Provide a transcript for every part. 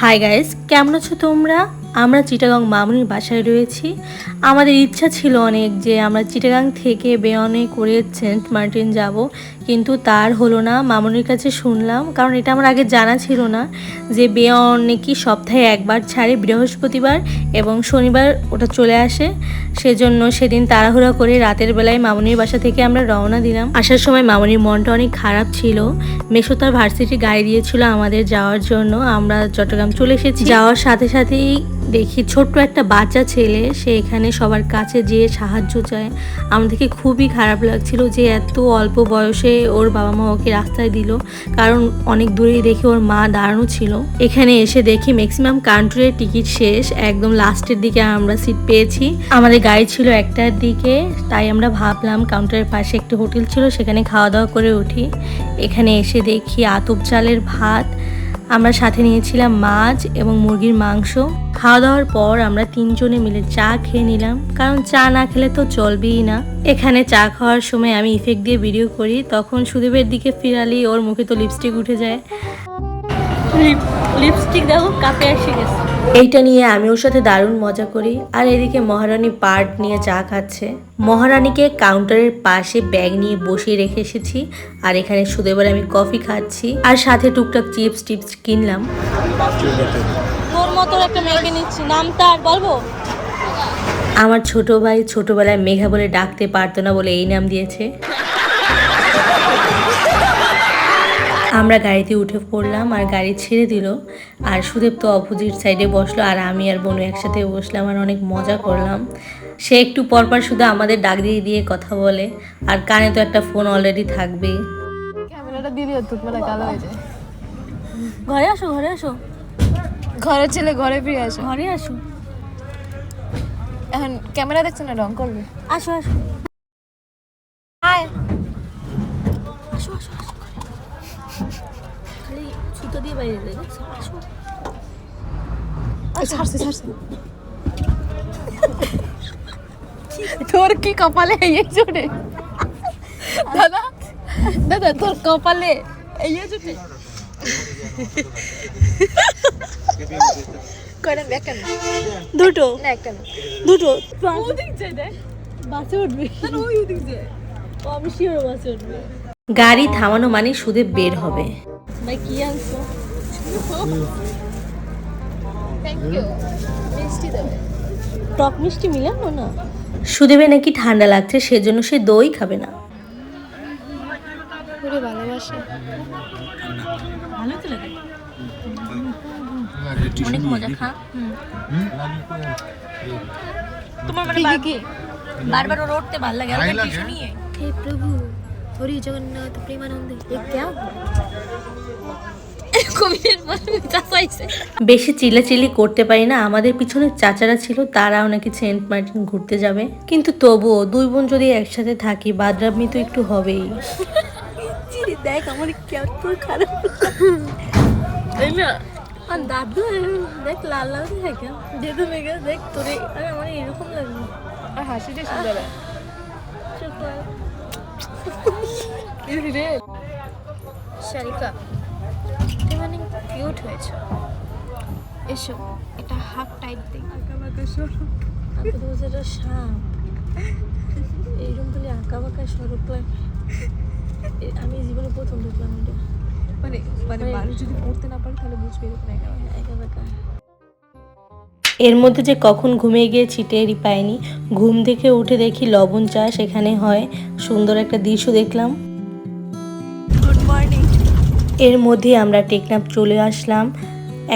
Hi guys কেমন আছো তোমরা? আমরা চিটাগাং মামুনির বাসায় রয়েছি। আমাদের ইচ্ছা ছিল অনেক যে আমরা চিটাগাং থেকে বেয়নে করে সেন্ট মার্টিন যাব। কিন্তু তার হলো না। মামুনির কাছে শুনলাম, কারণ এটা আমার আগে জানা ছিল না যে বেয়ন নাকি সপ্তাহে একবার ছাড়ে বৃহস্পতিবার এবং শনিবার ওটা চলে আসে। সেজন্য সেদিন তাড়াহুড়া করে রাতের বেলায় মামুনির বাসা থেকে আমরা রওনা দিলাম। আসার সময় মামুনির মনটা অনেক খারাপ ছিল। মেশো তার ভার্সিটি গাড়ি দিয়েছিল আমাদের যাওয়ার জন্য। আমরা চট্টগ্রাম চলে এসেছি। যাওয়ার সাথে সাথেই দেখি ছোট্ট একটা বাচ্চা ছেলে, সে এখানে সবার কাছে যেয়ে সাহায্য চায়। আমাদেরকে খুবই খারাপ লাগছিল যে এত অল্প বয়সে ওর বাবা মা ওকে রাস্তায় দিল, কারণ অনেক দূরেই দেখি ওর মা দাঁড়ানো ছিল। এখানে এসে দেখি ম্যাক্সিমাম কান্ট্রির টিকিট শেষ, একদম লাস্টের দিকে আমরা সিট পেয়েছি। আমাদের গাড়ি ছিল একটার দিকে, তাই আমরা ভাবলাম কাউন্টারের পাশে একটি হোটেল ছিল, সেখানে খাওয়া দাওয়া করে উঠি। এখানে এসে দেখি আতপ চালের ভাত আমরা সাথে নিয়েছিলাম মাছ এবং মুরগির মাংস। খাওয়া দাওয়ার পর আমরা তিনজনে মিলে চা খেয়ে নিলাম। কারণ চা না খেলে তো চলবেই না। এখানে চা খাওয়ার সময় আমি ইফেক্ট দিয়ে ভিডিও করি, তখন সুদীপের দিকে ফিরালি ওর মুখে তো লিপস্টিক উঠে যায়। লিপস্টিক দেখো, কাপে এসে গেছে। এইটা নিয়ে আমি ওর সাথে দারুণ মজা করি। আর এদিকে মহারানী পার্ট নিয়ে চা খাচ্ছে। মহারানীকে কাউন্টারের পাশে ব্যাগ নিয়ে বসিয়ে রেখে এসেছি। আর এখানে সুদেবার আমি কফি খাচ্ছি। আর সাথে টুকটাক চিপস টিপস কিনলাম। তোর মতো একটা মেয়েকে নিচ্ছি। বলব? আমার ছোট ভাই ছোটবেলায় মেঘা বলে ডাকতে পারতো না বলে এই নাম দিয়েছে। আমরা গাড়িতে উঠে পড়লাম আর গাড়ি ছেড়ে দিল। আর সুদেব তো অপোজিট সাইডে বসল আর আমি আর বনু একসাথে বসলাম আর অনেক মজা করলাম। সে একটু পরপর শুধু আমাদের ডাক দিয়ে দিয়ে কথা বলে আর কানে তো একটা ফোন অলরেডি থাকবেই। ক্যামেরাটা দিয়ে দিও মানে কালো হয়ে যায়। ঘরে আসো ঘরে আসো। ঘরের ছেলে ঘরে ফিরে আসো। ঘরে আসো। এখন ক্যামেরা দেখছ না রং করবে? আসো আসো। সুতো দিয়ে বাইরে দেখছ আসো ছাড়ছে ছাড়ছে। তোর কি কপালে এই জোটে দাদা দাদা তোর কপালে এই জোটে কয়টা দেখ কেন? দুটো। না একটা না। দুটো। ওদিক যায় দেখ। বাসে উঠবে। ওই ওদিক যায়। আমি শিওর বাসে উঠবে। গাড়ি থামানো মানে সুদে বের হবে। ভাই টক মিষ্টি মিলানো না? সুদেবে নাকি ঠান্ডা লাগছে সেজন্য সে দই খাবে না। অনেক মজা খা। তোমার মানে বারবার ওর উঠতে ভালো লাগে হে প্রভু। হরি জগন্নাথ প্রেমানন্দ বেশি চিলাচিলি করতে পারি না। আমাদের পিছনে চাচারা ছিল তারাও নাকি সেন্ট মার্টিন ঘুরতে যাবে। কিন্তু তবুও দুই বোন যদি একসাথে থাকি বাদরামি তো একটু হবেই। দেখ আমার কত খারাপ তাই না। আর দাদু দেখ লাল লাল থাকে। যেহেতু মেঘে দেখ তোরে। আরে আমার এরকম লাগে আর হাসি হাসিটা সুন্দর চুপ শারিকা তুমি মানে কিউট হয়েছে। এসো এটা হাফ টাইট দিই আমি তো যেটা সাপ এইরকম বলে আঁকা বাঁকা সড়ক আমি জীবনে প্রথম দেখলাম এটা। মানে মানে মানুষ যদি পড়তে না পারে তাহলে বুঝবে এরকম আঁকা বাঁকা এর মধ্যে যে কখন ঘুমিয়ে গিয়ে টেরই পাইনি ঘুম থেকে উঠে দেখি লবণ চাষ এখানে হয়। সুন্দর একটা দৃশ্য দেখলাম। এর মধ্যে আমরা টেকনাপ চলে আসলাম।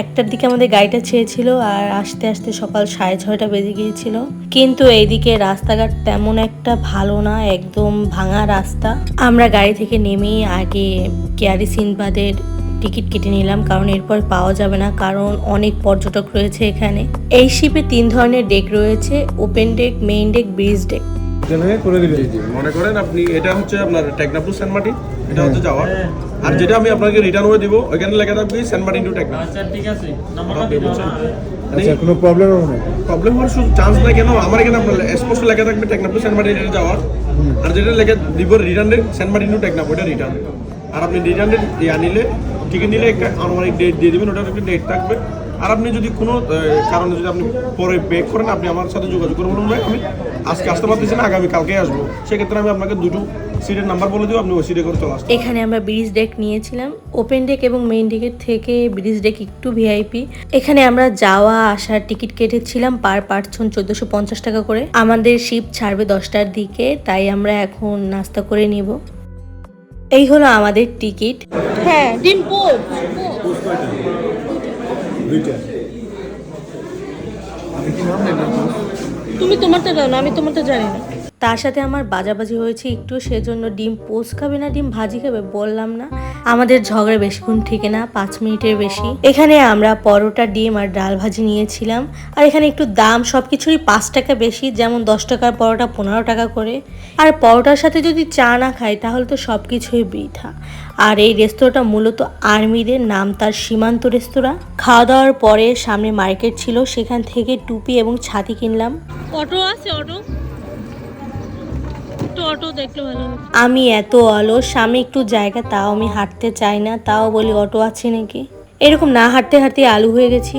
একটার দিকে আমাদের গাড়িটা ছেড়েছিল আর আস্তে আস্তে সকাল সাড়ে ছয়টা বেজে গিয়েছিল। কিন্তু এইদিকে রাস্তাঘাট তেমন একটা ভালো না একদম ভাঙা রাস্তা। আমরা গাড়ি থেকে নেমেই আগে কেয়ারি সিনবাদের টিকিট কেটে নিলাম কারণ এরপর পাওয়া যাবে না কারণ অনেক পর্যটক রয়েছে এখানে। এই শিপে তিন ধরনের ডেক রয়েছে open deck main deck bridge deck করে দিবেন। মনে করেন আপনি এটা হচ্ছে আপনার টেকনাফ টু সেন্ট মার্টিন? এটা হচ্ছে যাওয়ার। আর যেটা আমি আপনাকে রিটার্ন হয়ে দিব ওইখানে লেখা থাকবে সেন্ট মার্টিন টু টেকনাফ আচ্ছা ঠিক আছে। আচ্ছা কোনো প্রবলেম হবে না প্রবলেম হওয়ার শুধু চান্স নাই কেন? আমার এখানে আপনার স্পষ্ট লেখা থাকবে টেকনাফ টু সেন্ট মার্টিন এটা যাওয়ার। আর যেটা লেখা দিব return Saint Martin to Teknaf ওটা রিটার্ন আর আপনি রিটার্নের ইয়া নিলে টিকিট নিলে একটা আনুমানিক ডেট দিয়ে দিবেন ওটার একটা ডেট থাকবে। আর আপনি যদি কোনো কারণে যদি আপনি পরে বেক করেন আপনি আমার সাথে যোগাযোগ করবেন। ভাই আমি আজকে আসতে পারতেছি না আগামী কালকে আসব। সেক্ষেত্রে আমি আপনাকে দুটো সিটের নাম্বার বলে দিব আপনি ওই সিটে করে চলে আসতে এখানে আমরা ব্রিজ ডেক নিয়েছিলাম। ওপেন ডেক এবং মেইন ডেকের থেকে ব্রিজ ডেক একটু ভিআইপি এখানে আমরা যাওয়া আসার টিকিট কেটেছিলাম পার পার্সন চোদ্দশো পঞ্চাশ টাকা করে। আমাদের শিপ ছাড়বে দশটার দিকে তাই আমরা এখন নাস্তা করে নিব। এই হলো আমাদের টিকিট হ্যাঁ ডিম পোচ দুইটা। তুমি তোমারটা জানো আমি তোমারটা জানি না। তার সাথে আমার বাজাবাজি হয়েছে একটু, সেজন্য ডিম পোস্ট খাবে না, ডিম ভাজি খাবে বললাম না। আমাদের ঝগড়া বেশিক্ষণ থেকে না, পাঁচ মিনিটের বেশি। এখানে আমরা পরোটা, ডিম আর ডাল ভাজি নিয়েছিলাম। আর এখানে একটু দাম সব কিছুরই পাঁচ টাকা বেশি, যেমন দশ টাকার পরোটা পনেরো টাকা করে। আর পরোটার সাথে যদি চা না খাই, তাহলে তো সব কিছুই বৃথা। আর এই রেস্তোরাঁটা মূলত আর্মিদের নাম, তার সীমান্ত রেস্তোরাঁ। খাওয়া দাওয়ার পরে সামনে মার্কেট ছিল, সেখান থেকে টুপি এবং ছাতি কিনলাম। অটো আছে, অটো। অটো দেখলে ভালো আমি এত অলস সামনে একটু জায়গা, তাও আমি হাঁটতে চাই না, তাও বলি অটো আছে নাকি? এরকম না হাঁটতে হাঁটতে আলু হয়ে গেছি।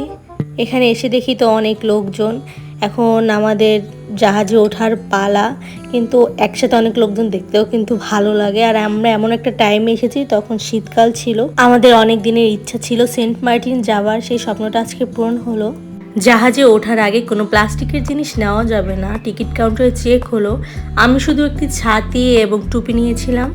এখানে এসে দেখি তো অনেক লোকজন। এখন আমাদের জাহাজে ওঠার পালা, কিন্তু একসাথে অনেক লোকজন দেখতেও কিন্তু ভালো লাগে। আর আমরা এমন একটা টাইমে এসেছি, তখন শীতকাল ছিল। আমাদের অনেক দিনের ইচ্ছা ছিল সেন্ট মার্টিন যাওয়ার, সেই স্বপ্নটা আজকে পূরণ হলো। জাহাজে ওঠার আগে কোনো প্লাস্টিকের জিনিস নেওয়া যাবে না। টিকিট কাউন্টারে চেক হলো। আমি শুধু একটি ছাতি এবং টুপি নিয়েছিলাম।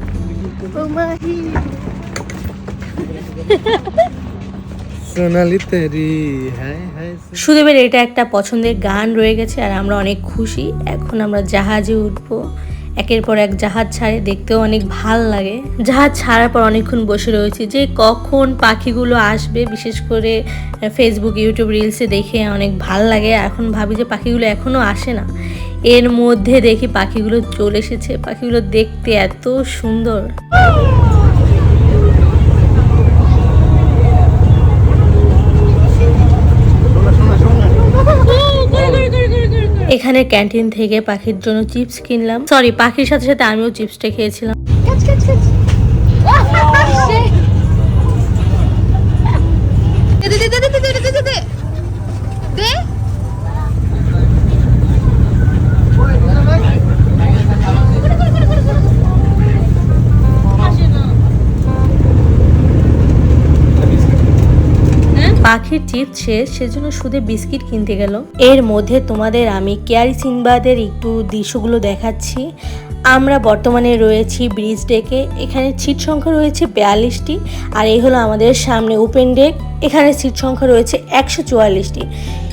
সুদেবের এটা একটা পছন্দের গান রয়ে গেছে আর আমরা অনেক খুশি। এখন আমরা জাহাজে উঠবো। একের পর এক জাহাজ ছাড়ে, দেখতেও অনেক ভালো লাগে। জাহাজ ছাড়ার পর অনেকক্ষণ বসে রয়েছি যে কখন পাখিগুলো আসবে, বিশেষ করে ফেসবুক ইউটিউব রিলসে দেখে অনেক ভালো লাগে। এখন ভাবি যে পাখিগুলো এখনও আসে না। এর মধ্যে দেখি পাখিগুলো চলে এসেছে। পাখিগুলো দেখতে এত সুন্দর। ওখানে ক্যান্টিন থেকে পাখির জন্য চিপস কিনলাম। সরি পাখির সাথে সাথে আমিও চিপসটা খেয়েছিলাম। পাখির চিপস শেষ সেজন্য শুধু বিস্কিট কিনতে গেল। এর মধ্যে তোমাদের আমি কেয়ারি সিনবাদের একটু দৃশ্যগুলো দেখাচ্ছি। আমরা বর্তমানে রয়েছি ব্রিজ ডেকে। এখানে সিট সংখ্যা রয়েছে বিয়াল্লিশটি। আর এই হলো আমাদের সামনে ওপেন ডেক এখানে সিট সংখ্যা রয়েছে একশো চুয়াল্লিশটি।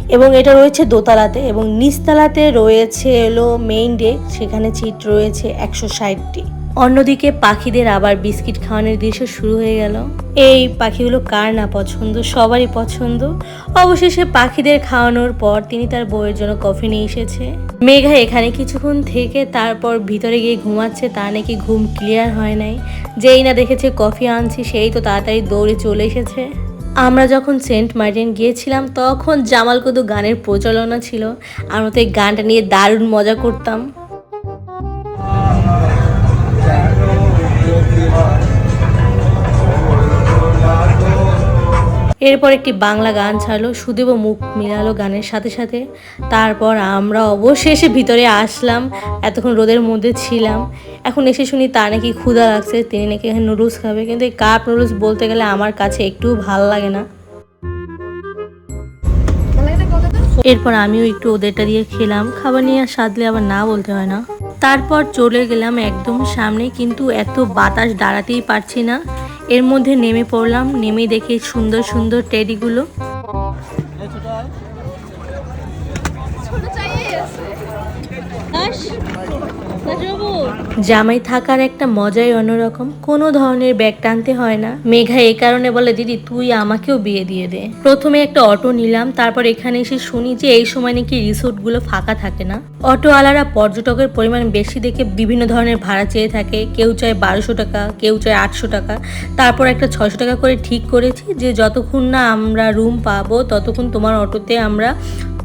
এবং এটা রয়েছে দোতলাতে। এবং নিচতলাতে রয়েছে এলো মেইন ডেক সেখানে সিট রয়েছে একশো ষাটটি। অন্যদিকে পাখিদের আবার বিস্কিট খাওয়ানোর দৃশ্য শুরু হয়ে গেল। এই পাখিগুলো কার না পছন্দ? সবারই পছন্দ। অবশেষে পাখিদের খাওয়ানোর পর তিনি তার বউয়ের জন্য কফি নিয়ে এসেছে। মেঘা এখানে কিছুক্ষণ থেকে তারপর ভিতরে গিয়ে ঘুমাচ্ছে তার নাকি ঘুম ক্লিয়ার হয় নাই। যেই না দেখেছে কফি আনছি, সেই তো তাড়াতাড়ি দৌড়ে চলে এসেছে। আমরা যখন সেন্ট মার্টিন গিয়েছিলাম, তখন জামাল কুদু গানের প্রচলনা ছিল। আমরা তো এই গানটা নিয়ে দারুণ মজা করতাম। এরপর একটি বাংলা গান ছাড়লো, সুদেব মুখ মিলালো গানের সাথে সাথে। তারপর আমরা অবশেষে ভিতরে আসলাম, এতক্ষণ রোদের মধ্যে ছিলাম। এখন এসে শুনি তার নাকি ক্ষুধা লাগছে, তিনি নাকি এখানে নুডলস খাবে। কিন্তু এই কাপ নুডলস বলতে গেলে আমার কাছে একটু ভালো লাগে না। এরপর আমিও একটু ওদেরটা দিয়ে খেলাম, খাবার নিয়ে আর সাদলে আবার না বলতে হয় না। তারপর চলে গেলাম একদম সামনে, কিন্তু এত বাতাস দাঁড়াতেই পারছি না। এর মধ্যে নেমে পড়লাম নেমে দেখি সুন্দর সুন্দর টেডিগুলো। ছোট জামাই থাকার একটা মজাই অন্যরকম। কোনো ধরনের ব্যাগ টানতে হয় না। মেঘা এই কারণে বলে, দিদি, তুই আমাকেও বিয়ে দিয়ে দে। প্রথমে একটা অটো নিলাম, তারপর এখানে এসে শুনি যে এই সময় নাকি রিসোর্টগুলো ফাঁকা থাকে না। অটোওয়ালারা পর্যটকের পরিমাণ বেশি দেখে বিভিন্ন ধরনের ভাড়া চেয়ে থাকে। কেউ চায় বারোশো টাকা, কেউ চায় আটশো টাকা। তারপর একটা ছয়শো টাকা করে ঠিক করেছি যে, যতক্ষণ না আমরা রুম পাবো, ততক্ষণ তোমার অটোতে আমরা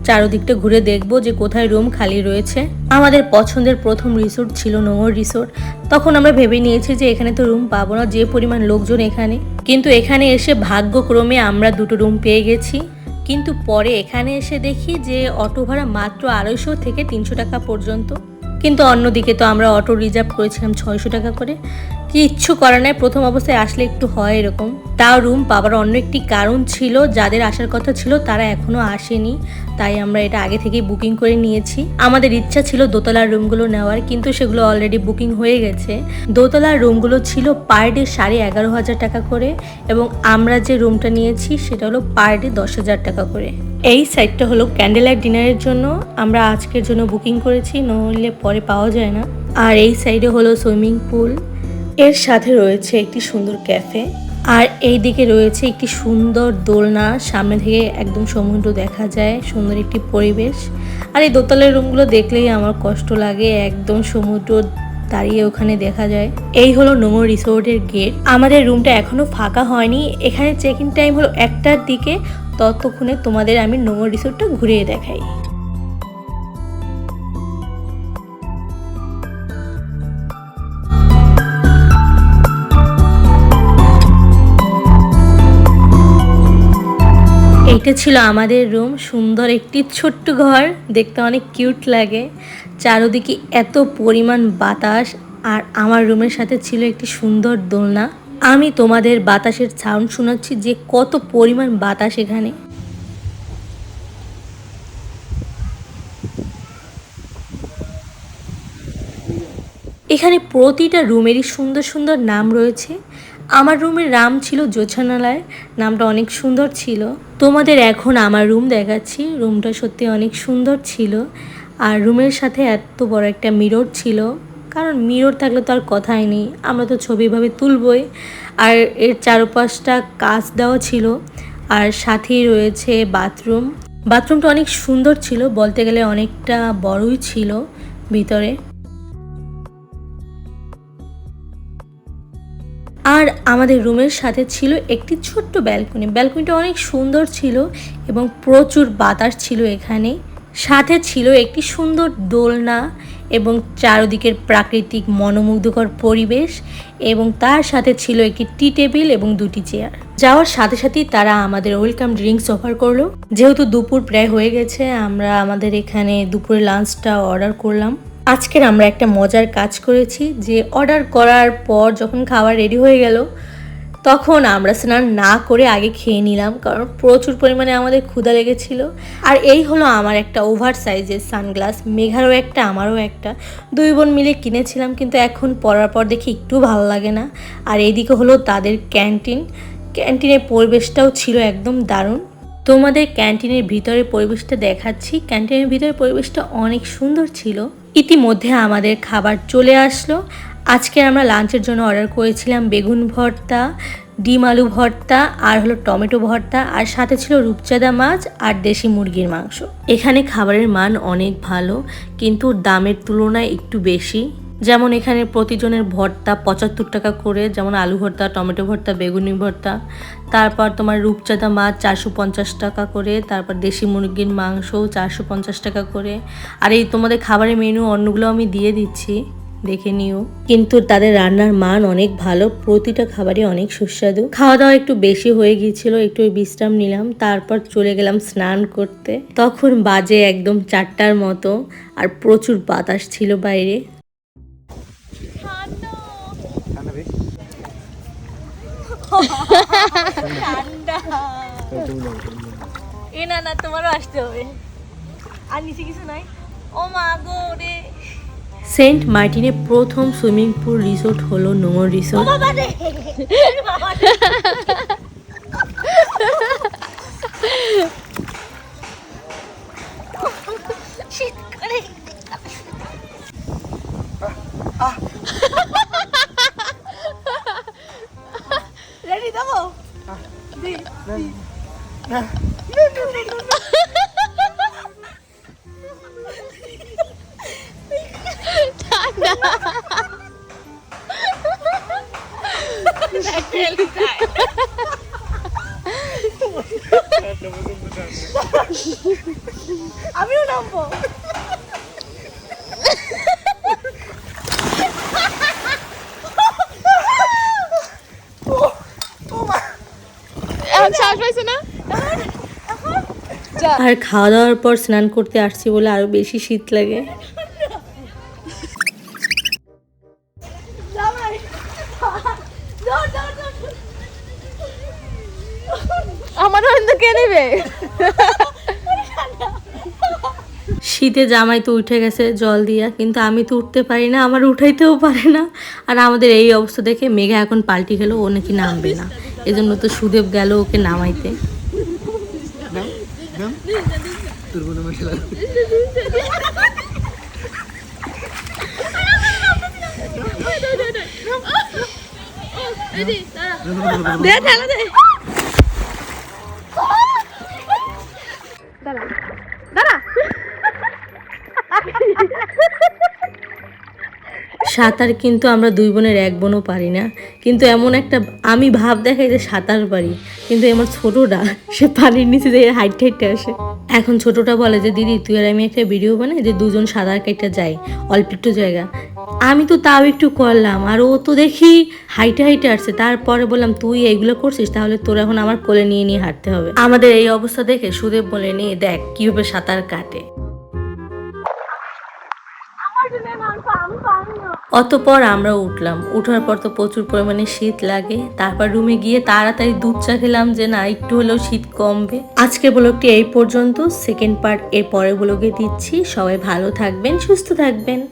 চারদিকটা ঘুরে দেখব যে কোথায় রুম খালি রয়েছে। আমাদের পছন্দের প্রথম রিসোর্ট ছিল নোংর রিসোর্ট। তখন আমরা ভেবে নিয়েছি যে এখানে তো রুম পাবো না, যে পরিমাণ লোকজন এখানে। কিন্তু এখানে এসে ভাগ্যক্রমে আমরা দুটো রুম পেয়ে গেছি। কিন্তু পরে এখানে এসে দেখি যে অটো ভাড়া মাত্র আড়াইশো থেকে তিনশো টাকা পর্যন্ত। কিন্তু অন্যদিকে তো আমরা অটো রিজার্ভ করেছিলাম ছয়শো টাকা করে। কিচ্ছু করার নাই, প্রথম অবস্থায় আসলে একটু হয় এরকম। তাও রুম পাবার অন্য একটি কারণ ছিল, যাদের আসার কথা ছিল, তারা এখনও আসেনি। তাই আমরা এটা আগে থেকেই বুকিং করে নিয়েছি। আমাদের ইচ্ছা ছিল দোতলার রুমগুলো নেওয়ার, কিন্তু সেগুলো অলরেডি বুকিং হয়ে গেছে। দোতলার রুমগুলো ছিল পার ডে সাড়ে এগারো হাজার টাকা করে, এবং আমরা যে রুমটা নিয়েছি, সেটা হলো পার ডে দশ হাজার টাকা করে। এই সাইডটা হলো ক্যান্ডেল লাইট ডিনারের জন্য আমরা আজকের জন্য বুকিং করেছি, নইলে পরে পাওয়া যায় না। আর এই সাইডে হলো সুইমিং পুল এর সাথে রয়েছে একটি সুন্দর ক্যাফে আর এই দিকে রয়েছে একটি সুন্দর দোলনা। সামনে থেকে একদম সমুদ্র দেখা যায়, সুন্দর একটি পরিবেশ। আর এই দোতলার রুমগুলো দেখলেই আমার কষ্ট লাগে, একদম সমুদ্র দাঁড়িয়ে ওখানে দেখা যায়। এই হলো নোংর রিসোর্টের গেট। আমাদের রুমটা এখনও ফাঁকা হয়নি। এখানে চেক ইন টাইম হলো একটার দিকে। ততক্ষণে তোমাদের আমি নোংর রিসোর্টটা ঘুরিয়ে দেখাই। এইটা ছিল আমাদের রুম সুন্দর একটি ছোট্ট ঘর। দেখতে অনেক কিউট লাগে। চারোদিকে এত পরিমাণ বাতাস, আর আমার রুমের সাথে ছিল একটি সুন্দর দোলনা। আমি তোমাদের বাতাসের সাউন্ড শোনাচ্ছি যে কত পরিমাণ বাতাস এখানে। এখানে প্রতিটা রুমেরই সুন্দর সুন্দর নাম রয়েছে। আমার রুমের নাম ছিল জোছানালয়। নামটা অনেক সুন্দর ছিল। তোমাদের এখন আমার রুম দেখাচ্ছি। রুমটা সত্যি অনেক সুন্দর ছিল। আর রুমের সাথে এত বড় একটা মিরর ছিল। কারণ মিরর থাকলে তো আর কথাই নেই। আমরা তো ছবি এভাবে তুলবই। আর এর চারপাশটা কাচ দেওয়া ছিল। আর সাথেই রয়েছে বাথরুম বাথরুমটা অনেক সুন্দর ছিল। বলতে গেলে অনেকটা বড়ই ছিল ভিতরে। আর আমাদের রুমের সাথে ছিল একটি ছোট্ট ব্যালকনি। ব্যালকনিটা অনেক সুন্দর ছিল এবং প্রচুর বাতাস ছিল এখানে। সাথে ছিল একটি সুন্দর দোলনা এবং চারদিকের প্রাকৃতিক মনোমুগ্ধকর পরিবেশ এবং তার সাথে ছিল একটি টি টেবিল এবং দুটি চেয়ার। যাওয়ার সাথে সাথেই তারা আমাদের ওয়েলকাম ড্রিঙ্কস অফার করল। যেহেতু দুপুর প্রায় হয়ে গেছে, আমরা আমাদের এখানে দুপুরে লাঞ্চটা অর্ডার করলাম। আজকের আমরা একটা মজার কাজ করেছি, যে অর্ডার করার পর যখন খাবার রেডি হয়ে গেল, তখন আমরা স্নান না করে আগে খেয়ে নিলাম, কারণ প্রচুর পরিমাণে আমাদের ক্ষুধা লেগেছিল। আর এই হলো আমার একটা ওভার সাইজের সানগ্লাস মেঘারও একটা, আমারও একটা। দুই বোন মিলে কিনেছিলাম, কিন্তু এখন পরার পর দেখি একটু ভালো লাগে না। আর এইদিকে হলো তাদের ক্যান্টিন ক্যান্টিনের পরিবেশটাও ছিল একদম দারুণ। তোমাদের ক্যান্টিনের ভিতরের পরিবেশটা দেখাচ্ছি। ক্যান্টিনের ভিতরের পরিবেশটা অনেক সুন্দর ছিল। ইতিমধ্যে আমাদের খাবার চলে আসলো। আজকে আমরা লাঞ্চের জন্য অর্ডার করেছিলাম বেগুন ভর্তা, ডিম আলু ভর্তা, আর হলো টমেটো ভর্তা, আর সাথে ছিল রূপচাঁদা মাছ আর দেশি মুরগির মাংস। এখানে খাবারের মান অনেক ভালো, কিন্তু দামের তুলনায় একটু বেশি। যেমন এখানে প্রতিজনের ভর্তা পঁচাত্তর টাকা করে, যেমন আলু ভর্তা, টমেটো ভর্তা, বেগুনি ভর্তা। তারপর তোমার রূপচাঁদা মাছ চারশো পঞ্চাশ টাকা করে, তারপর দেশি মুরগির মাংস চারশো পঞ্চাশ টাকা করে। আর এই তোমাদের খাবারের মেনু অন্যগুলো আমি দিয়ে দিচ্ছি, দেখে নিও। কিন্তু তাদের রান্নার মান অনেক ভালো, প্রতিটা খাবারই অনেক সুস্বাদু। খাওয়া দাওয়া একটু বেশি হয়ে গিয়েছিল, একটু বিশ্রাম নিলাম, তারপর চলে গেলাম স্নান করতে। তখন বাজে একদম চারটার মতো, আর প্রচুর বাতাস ছিল বাইরে। এ না না তোমারও আসতে হবে। আর নিচে কিছু নাই? ও মা গো রে সেন্ট মার্টিনে প্রথম সুইমিং পুল রিসোর্ট হলো নোংর রিসোর্ট। আর খাওয়া দাওয়ার পর স্নান করতে আসছি বলে আরও বেশি শীত লাগে। আমার কিন্তু কে নেবে? শীতে জামাই তো উঠে গেছে জল দিয়া কিন্তু আমি তো উঠতে পারি না আমার উঠাইতেও পারে না। আর আমাদের এই অবস্থা দেখে মেঘা এখন পাল্টি গেল ও নাকি নামবে না। এজন্য তো সুদেব গেল ওকে নামাইতে। সাঁতার কিন্তু আমরা দুই বোনের এক বোনও পারি না। কিন্তু এমন একটা আমি ভাব দেখাই যে সাঁতার পারি। কিন্তু আমার ছোটটা, সে পানির নিচে দিয়ে হাইট হাইটে আসে। এখন ছোটটা বলে যে, দিদি, তুই আর আমি একটা ভিডিও বানাই যে, দুজন সাঁতার কেটে যাই, অল্প একটু জায়গা। আমি তো তাও একটু করলাম, আর ও তো দেখি হাইটে হাইটে আসছে। তারপরে বললাম, তুই এইগুলো করছিস, তাহলে তোর এখন আমার কোলে নিয়ে নিয়ে হাঁটতে হবে। আমাদের এই অবস্থা দেখে সুদেব বলে নিয়ে দেখ কীভাবে সাঁতার কাটে। অতপর আমরা উঠলাম। উঠার পর তো প্রচুর পরিমাণে শীত লাগে। তারপর রুমে গিয়ে তাড়াতাড়ি দুধ চা খেলাম যে, না, একটু হলেও শীত কমবে। আজকের ব্লগটি এই পর্যন্ত। সেকেন্ড পার্ট এর পরের ব্লগে দিচ্ছি। সবাই ভালো থাকবেন, সুস্থ থাকবেন।